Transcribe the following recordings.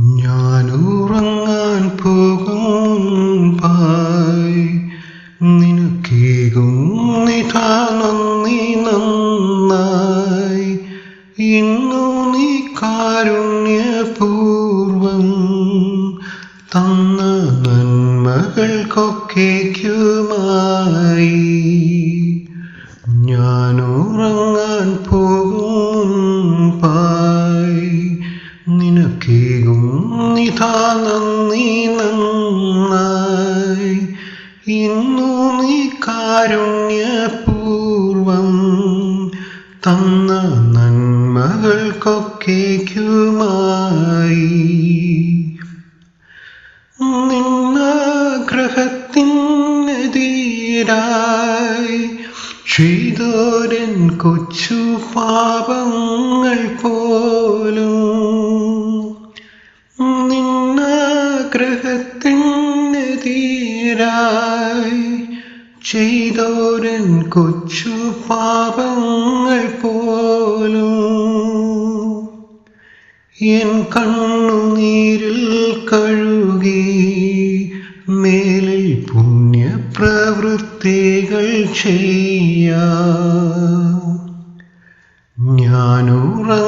ഞാനുറങ്ങാൻ പോകും പായ്. നിനക്കേകും നിതാ നന്ദി നന്നായി. ഇന്നു നീ കാരുണ്യപൂർവം തന്ന നന്മകൾക്കൊക്കേക്കുമായി നന്ദി നന്നായി. ഇന്നു നീ കാരുണ്യപൂർവം തന്ന നന്മകൾക്കൊക്കേക്കുമായി. നിന്നാഗ്രഹത്തിനെതിരായി ചെയ്തോരൻ കൊച്ചു പാപങ്ങൾ പോലും നിന്നാഗ്രഹത്തിനെതിരായി ചെയ്തോരൻ കൊച്ചു പാപങ്ങൾ പോലും എൻ കണ്ണുനീരിൽ കഴുകി മേലിൽ പുണ്യപ്രവൃത്തികൾ ചെയ്യ. ഞാനുറങ്ങാൻ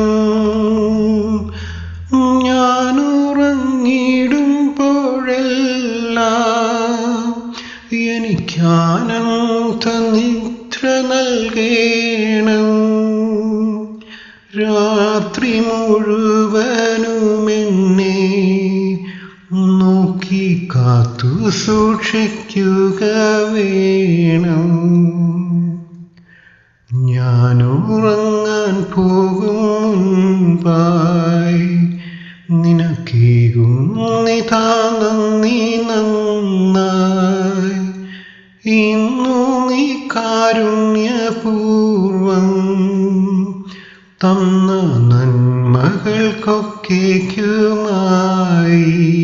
എനിക്കാനന്ദ നിദ്ര നൽകേണം. രാത്രി മുഴുവനുമെന്നെ നോക്കി കാത്തു സൂക്ഷിക്കുക വേണം. ഞാനുറങ്ങാൻ പോകും ഇന്നു നീ കാരുണ്യപൂർവം തന്ന നന്മകൾക്കൊക്കേക്കുമായി